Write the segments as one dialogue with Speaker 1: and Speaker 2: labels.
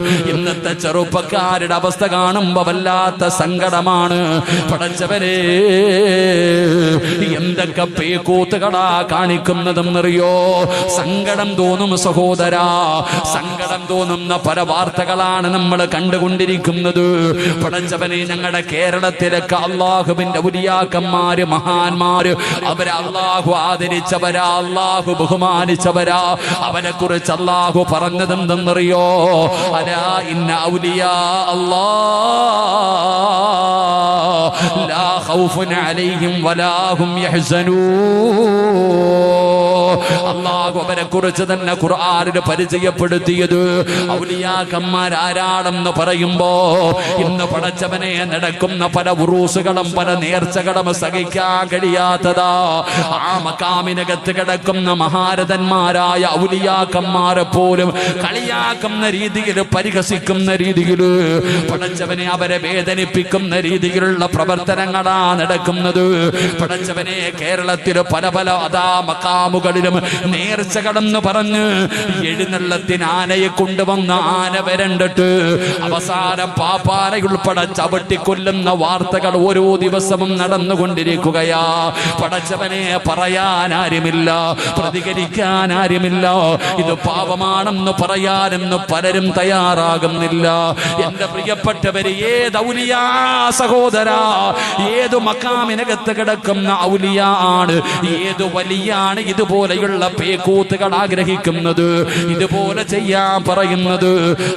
Speaker 1: ഇന്നത്തെ ചെറുപ്പക്കാരുടെ അവസ്ഥ കാണുമ്പോ വല്ലാത്ത സങ്കടമാണ്. പടച്ചവരെ എന്തൊക്കെ പേക്കൂത്തുകളാ കാണിക്കുന്നതെന്നറിയോ? സങ്കടം തോന്നും സഹോദരാ സങ്കടം തോന്നുന്ന പല വാർത്തകളാണ് നമ്മൾ കണ്ടുകൊണ്ടിരിക്കുന്നത്. പടച്ചവനെ ഞങ്ങളുടെ കേരളത്തിലൊക്കെ അള്ളാഹുവിന്റെ ഉരിയാക്കന്മാര് മഹാന്മാര് അവരെ അള്ളാഹു ആദരിച്ചവരാ അള്ളാഹു ബഹുമാനിച്ചവരാ. അവനെ കുറിച്ച് അള്ളാഹു പറഞ്ഞതെന്തെന്നറിയോ? അരാ ഇന്ന ഔലിയാ അല്ലാ. ലാ ഖൗഫുൻ അലൈഹിം هم يحزنون. അള്ളാഹു അവരെ കുറിച്ച് തന്നെ ഖുർആാനിന് പരിചയപ്പെടുത്തിയത്. ഔലിയാക്കന്മാർ ആരാണെന്ന് പറയുമ്പോ ഇന്ന് പടച്ചവനെ നടക്കുന്ന പല ഉറൂസുകളും പല നേർച്ചകളും സഹിക്കാൻ കഴിയാത്തതാ. ആ മക്കാമിനകത്ത് കിടക്കുന്ന മഹാരഥന്മാരായ ഔലിയാക്കന്മാരെ പോലും കളിയാക്കുന്ന രീതിയിൽ പരിഹസിക്കുന്ന രീതിയിൽ പടച്ചവനെ അവരെ വേദനിപ്പിക്കുന്ന രീതിയിലുള്ള പ്രവർത്തനങ്ങളാ നടക്കുന്നത് പടച്ചവനെ കേരളത്തിൽ പല പല അതാ മക്കാമുകളിലും നേർച്ച കടന്നു പറഞ്ഞ് എഴുന്നള്ളത്തിന് ആനയെ കൊണ്ടുവന്ന ആന വരണ്ടിട്ട് അവസാനം പാപ്പാനയുൾപ്പെടെ ചവിട്ടിക്കൊല്ലുന്ന വാർത്തകൾ ഓരോ ദിവസവും നടന്നുകൊണ്ടിരിക്കുകയാ. പടച്ചവനെ പറയാൻ ആരുമില്ല പ്രതികരിക്കാൻ ആരുമില്ല. ഇത് പാപമാണെന്ന് പറയാനെന്ന് പലരും തയ്യാറാകുന്നില്ല. എന്റെ പ്രിയപ്പെട്ടവര് ഏതൗലിയാ സഹോദര? ഏത് മക്കാമിനകത്ത് കിടക്കുന്ന ഔലിയ ആണ്. ഏത് വലിയാണ് ഇതുപോലെയുള്ള പേക്കൂത്തുകൾ ആഗ്രഹിക്കുന്നത്? ഇതുപോലെ ചെയ്യാൻ പറയുന്നത്.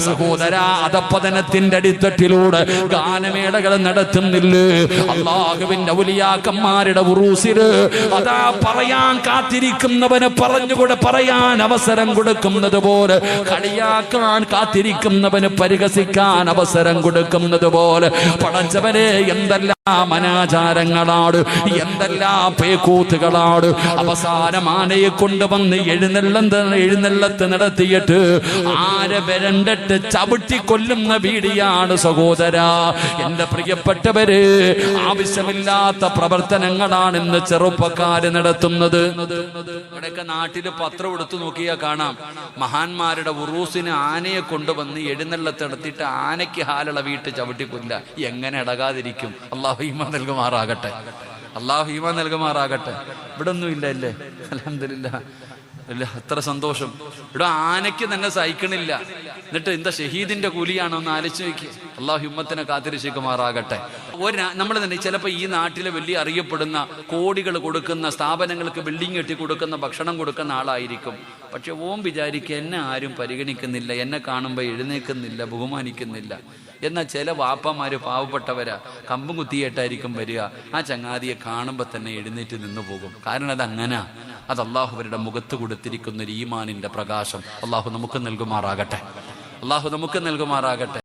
Speaker 1: സഹോദര അധപ്പതനത്തിന്റെ അടിത്തട്ടിലൂടെ ഗാനമേളകൾ നടത്തുന്നില്ലേ? അള്ളാഹുവിന്റെ ഔലിയാക്കന്മാരുടെ ഉറൂസിൽ അതാ പറയാൻ കാത്തിരിക്കുന്നവന് പറഞ്ഞുകൂടെ പറയാൻ അവസരം കൊടുക്കുന്നത് പോലെ കളിയാക്കാൻ കാത്തിരിക്കുന്നവന് പരിഹസിക്കാൻ അവസരം കൊടുക്കുന്നത് പോലെ പടച്ചവനെ എന്തെല്ലാം ಅಲ್ಲಿ അനാചാരങ്ങളാണ് എന്തെല്ലാം പേക്കൂത്തുകളാണ് അവസാനം ആനയെ കൊണ്ടുവന്ന് എഴുന്നള്ളം എഴുന്നള്ളത്ത് നടത്തിയിട്ട് ആരെ വരണ്ടിട്ട് ചവിട്ടി കൊല്ലുന്ന വീടിയാണ് സഹോദര. എന്റെ പ്രിയപ്പെട്ടവര് ആവശ്യമില്ലാത്ത പ്രവർത്തനങ്ങളാണ് ഇന്ന് ചെറുപ്പക്കാര് നടത്തുന്നത്. ഇവിടെയൊക്കെ നാട്ടിൽ പത്രം എടുത്തു നോക്കിയാൽ കാണാം. മഹാന്മാരുടെ ഉറൂസിന് ആനയെ കൊണ്ടുവന്ന് എഴുന്നള്ളത്തെടുത്തിട്ട് ആനയ്ക്ക് ഹാലുള്ള വീട്ട് ചവിട്ടിക്കൊല്ല. എങ്ങനെ ഇടകാതിരിക്കും? അള്ളാഹു ഈമ നൽകുമാറാകട്ടെ. അള്ളാഹു ഈമ നൽകുമാറാകട്ടെ. ഇവിടെ ഒന്നും ഇല്ല അല്ലേ അലഹമില്ല അല്ല അത്ര സന്തോഷം. ഇവിടെ ആനയ്ക്ക് തന്നെ സഹിക്കണില്ല. എന്നിട്ട് എന്താ ഷഹീദിന്റെ കൂലിയാണോ എന്ന് ആലോചിച്ച് നോക്കിയേ. അള്ളാഹു ഹിമ്മത്തിനെ കാത്തിരക്ഷിക്കുമാറാകട്ടെ. ഒരു നമ്മൾ തന്നെ ചിലപ്പോൾ ഈ നാട്ടിലെ വലിയ അറിയപ്പെടുന്ന കോടികൾ കൊടുക്കുന്ന സ്ഥാപനങ്ങൾക്ക് ബിൽഡിംഗ് കെട്ടി കൊടുക്കുന്ന ഭക്ഷണം കൊടുക്കുന്ന ആളായിരിക്കും. പക്ഷെ ഓം വിചാരിക്കുക എന്നെ ആരും പരിഗണിക്കുന്നില്ല. എന്നെ കാണുമ്പോൾ എഴുന്നേൽക്കുന്നില്ല ബഹുമാനിക്കുന്നില്ല. എന്നാൽ ചില വാപ്പമാര് പാവപ്പെട്ടവരാ. കമ്പും കുത്തിയേട്ടായിരിക്കും വരിക. ആ ചങ്ങാതിയെ കാണുമ്പോൾ തന്നെ എഴുന്നേറ്റ് നിന്ന് പോകും. കാരണം അത് അങ്ങനെ അത് അള്ളാഹുവരുടെ മുഖത്ത് കൊടുത്തിരിക്കുന്ന ഒരു ഈമാനിന്റെ പ്രകാശം. അള്ളാഹു നമുക്ക് നൽകുമാറാകട്ടെ. അള്ളാഹു നമുക്ക് നൽകുമാറാകട്ടെ.